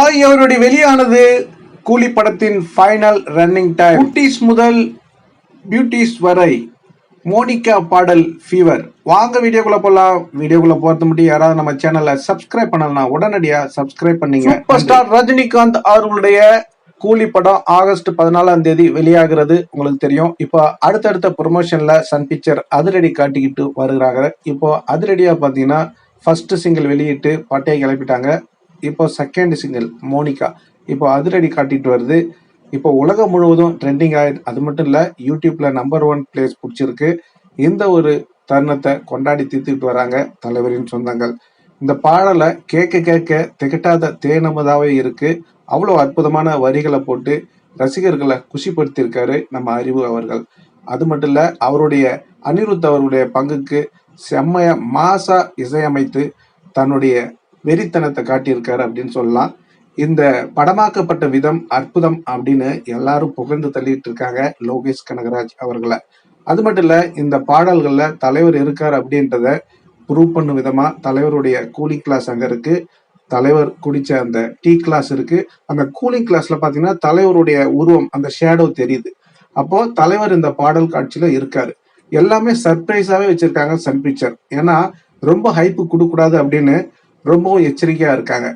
ஆகியோருடைய வெளியானது கூலி படத்தின் final running time குட்டீஸ் முதல் பியூட்டிஸ் வரை மோனிகா பாடல் ஃபீவர் வாங்க வீடியோக்குள்ள போலாம். வீடியோக்குள்ள போறது மட்டும் யாராவது நம்ம சேனலை சப்ஸ்கிரைப் பண்ணலாம் உடனடியா சப்ஸ்கிரைப் பண்ணீங்க. சூப்பர் ஸ்டார் ரஜினிகாந்த் அவர்களுடைய கூலி படம் ஆகஸ்ட் பதினாலாம் தேதி வெளியாகிறது. உங்களுக்கு தெரியும். இப்போ அடுத்தடுத்த ப்ரொமோஷன்ல சன் பிக்சர் அதிரடி காட்டிக்கிட்டு வருகிறாங்க. இப்போ அதிரடியா பாத்தீங்கன்னா ஃபர்ஸ்ட் சிங்கிள் வெளியிட்டு பட்டையை கிளப்பிட்டாங்க. இப்போ செகண்ட் சிங்கிள் மோனிகா. இப்போ அதிரடி காட்டிட்டு வருது. இப்போ உலகம் முழுவதும் ட்ரெண்டிங் ஆயிடுது அது மட்டும் இல்லை யூடியூப்ல நம்பர் ஒன் பிளேஸ் பிடிச்சிருக்கு. இந்த ஒரு தருணத்தை கொண்டாடி தீர்த்துக்கிட்டு வராங்க தலைவரின் சொந்தங்கள். இந்த பாடலை கேட்க கேட்க திகட்டாத தேனமதாவே இருக்கு. அவ்வளோ அற்புதமான வரிகளை போட்டு ரசிகர்களை குஷிப்படுத்தியிருக்காரு நம்ம அறிவு அவர்கள். அது மட்டும் இல்ல அவருடைய அனிருத் அவருடைய பங்குக்கு செம்மைய மாசா இசையமைத்து தன்னுடைய வெறித்தனத்தை காட்டியிருக்காரு அப்படின்னு சொல்லலாம். இந்த படமாக்கப்பட்ட விதம் அற்புதம் அப்படின்னு எல்லாரும் புகழ்ந்து தள்ளிட்டு இருக்காங்க லோகேஷ் கனகராஜ் அவர்களை. அது மட்டும் இல்ல இந்த பாடல்கள்ல தலைவர் இருக்கார் அப்படின்றத ப்ரூவ் பண்ணும் விதமா தலைவருடைய கூலிங் கிளாஸ் அங்க இருக்கு. தலைவர் குடிச்ச அந்த டீ கிளாஸ் இருக்கு. அந்த கூலிங் கிளாஸ்ல பாத்தீங்கன்னா தலைவருடைய உருவம் அந்த ஷேடோ தெரியுது. அப்போ தலைவர் இந்த பாடல் காட்சியில இருக்காரு. எல்லாமே சர்ப்ரைஸாவே வச்சிருக்காங்க சன் பிக்சர் ஏன்னா ரொம்ப ஹைப்பு கொடுக்கூடாது அப்படின்னு ரொம்பவும் எச்சரிக்கையா இருக்காங்க.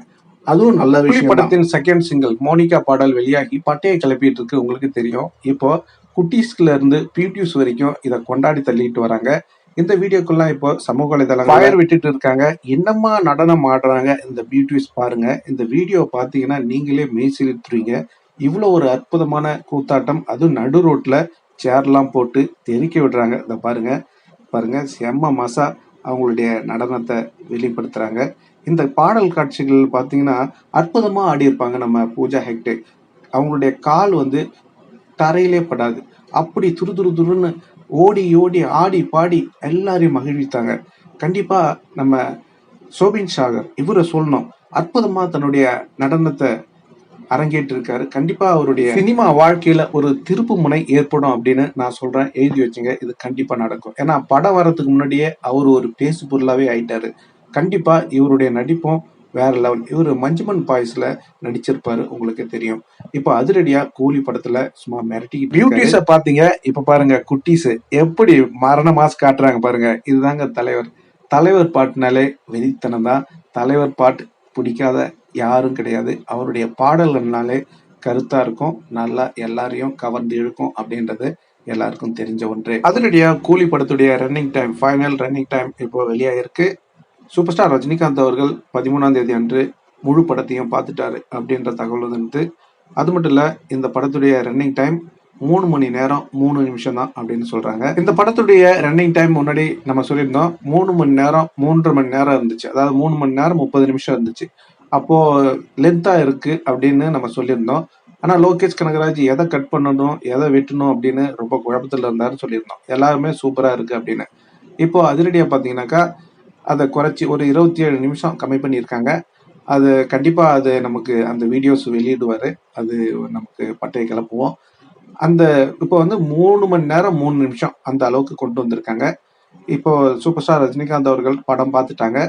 அதுவும் நல்ல விஷயம் படத்தின் செகண்ட் சிங்கிள் மோனிகா பாடல் வெளியாகி பட்டையை கிளப்பிட்டு இருக்கு உங்களுக்கு தெரியும். இப்போ குட்டீஸ்ல இருந்து பியூட்டியூஸ் வரைக்கும் இதை கொண்டாடி தள்ளிட்டு வராங்க. இந்த வீடியோக்கெல்லாம் இப்போ சமூக வலைதளங்கள் ஃபயர் விட்டுட்டு இருக்காங்க. என்னமா நடனம் ஆடுறாங்க இந்த பியூட்டிஸ் பாருங்க. இந்த வீடியோ பார்த்தீங்கன்னா நீங்களே மெய் சிலித்துறீங்க இவ்வளோ ஒரு அற்புதமான கூத்தாட்டம். அதுவும் நடு ரோட்ல சேர்லாம் போட்டு தெறிக்க விடுறாங்க. இதை பாருங்க. பாருங்க செம்ம மசா. அவங்களுடைய நடனத்தை வெளிப்படுத்துறாங்க. இந்த பாடல் காட்சிகள் பார்த்தீங்கன்னா அற்புதமாக ஆடியிருப்பாங்க நம்ம பூஜா ஹெக்டே. அவங்களுடைய கால் வந்து தரையிலே படாது. அப்படி துரு துரு துருன்னு ஓடி ஓடி ஆடி பாடி எல்லாரையும் மகிழ்வித்தாங்க. கண்டிப்பாக நம்ம சோபின் சாகர் இவரை சொல்லணும். அற்புதமாக தன்னுடைய நடனத்தை அரங்கேற்று இருக்காரு கண்டிப்பா அவருடைய சினிமா வாழ்க்கையில ஒரு திருப்பு முனை ஏற்படும் அப்படின்னு நான் சொல்றேன். எழுதி வச்சுங்க இது கண்டிப்பா நடக்கும். ஏன்னா படம் வர்றதுக்கு முன்னாடியே அவர் ஒரு பேசு பொருளாவே ஆயிட்டாரு. கண்டிப்பா இவருடைய நடிப்பும் வேற லெவல். இவர் மஞ்சுமன் பாய்ஸ்ல நடிச்சிருப்பாரு உங்களுக்கு தெரியும். இப்போ அதிரடியா கூலி படத்துல சும்மா மிரட்டி பியூட்டிஸ பாத்தீங்க இப்ப பாருங்க குட்டீஸ். எப்படி மரண மாஸ் காட்டுறாங்க பாருங்க. இதுதாங்க தலைவர். தலைவர் பாட்டுனாலே வெறித்தனம் தான் தலைவர் பாட்டு பிடிக்காத யாரும் கிடையாது. அவருடைய பாடல்கள்னாலே கருத்தா இருக்கும். நல்லா எல்லாரையும் கவர்ந்து இழுக்கும் அப்படின்றது எல்லாருக்கும் தெரிஞ்ச ஒன்று. அதிரடியா கூலி படத்துடைய running time final running time இப்போ வெளியாயிருக்கு. சூப்பர் ஸ்டார் ரஜினிகாந்த் அவர்கள் பதிமூணாம் தேதி அன்று முழு படத்தையும் பார்த்துட்டாரு அப்படின்ற தகவல் வந்து அது மட்டும் இல்லை இந்த படத்துடைய ரன்னிங் டைம் மூணு மணி நேரம் மூணு நிமிஷம் தான் அப்படின்னு சொல்றாங்க. இந்த படத்துடைய ரன்னிங் டைம் முன்னாடி நம்ம சொல்லியிருந்தோம் மூணு மணி நேரம் மூன்றரை மணி நேரம் இருந்துச்சு. அதாவது மூணு மணி நேரம் முப்பது நிமிஷம் இருந்துச்சு. அப்போது லென்த்தாக இருக்குது அப்படின்னு நம்ம சொல்லியிருந்தோம். ஆனால் லோகேஷ் கனகராஜ் எதை கட் பண்ணணும் எதை வெட்டணும் அப்படின்னு ரொம்ப குழப்பத்தில் இருந்தாருன்னு சொல்லியிருந்தோம். எல்லாருமே சூப்பராக இருக்குது அப்படின்னு. இப்போ அதிரடியாக பார்த்தீங்கன்னாக்கா அதை குறைச்சி ஒரு இருபத்தி ஏழு நிமிஷம் கம்மி பண்ணியிருக்காங்க. அது கண்டிப்பாக அது நமக்கு அந்த வீடியோஸ் வெளியிடுவார். அது நமக்கு பட்டையை கிளப்புவோம். அந்த இப்போ வந்து மூணு மணி நேரம் மூணு நிமிஷம் அந்த அளவுக்கு கொண்டு வந்திருக்காங்க. இப்போ சூப்பர் ஸ்டார் ரஜினிகாந்த் அவர்கள் படம் பார்த்துட்டாங்க.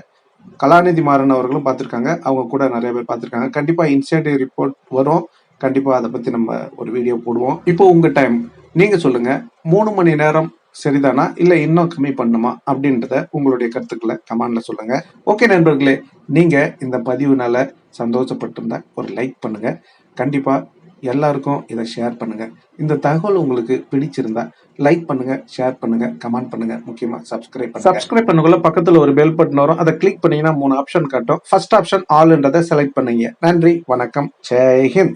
கலாநிதி மாறன் அவர்களும் பார்த்துருக்காங்க. அவங்க கூட நிறைய பேர் பார்த்துருக்காங்க. கண்டிப்பாக இன்சைட் ரிப்போர்ட் வரும். கண்டிப்பாக அதை பற்றி நம்ம ஒரு வீடியோ போடுவோம். இப்போ உங்கள் டைம் நீங்கள் சொல்லுங்கள் மூணு மணி நேரம் சரிதானா? இல்லை இன்னும் கம்மி பண்ணுமா? அப்படின்றத உங்களுடைய கருத்துக்களை கமெண்டில் சொல்லுங்கள் ஓகே நண்பர்களே நீங்கள் இந்த பதிவுனால சந்தோஷப்பட்டிருந்தா ஒரு லைக் பண்ணுங்கள் கண்டிப்பாக எல்லாருக்கும் இதை ஷேர் பண்ணுங்க. இந்த தகவல் உங்களுக்கு பிடிச்சிருந்தா லைக் பண்ணுங்க ஷேர் பண்ணுங்க கமெண்ட் பண்ணுங்க. முக்கியமா சப்ஸ்கிரைப் பண்ணுங்க. சப்ஸ்கிரைப் பண்ணக்குள்ள பக்கத்துல ஒரு பெல் பட்டன் வரும். அதை கிளிக் பண்ணீங்கன்னா மூணு ஆப்ஷன் காட்டும். ஃபர்ஸ்ட் ஆப்ஷன் ஆல்ன்றதை செலக்ட் பண்ணுங்க. நன்றி வணக்கம். ஜெய்ஹிந்த்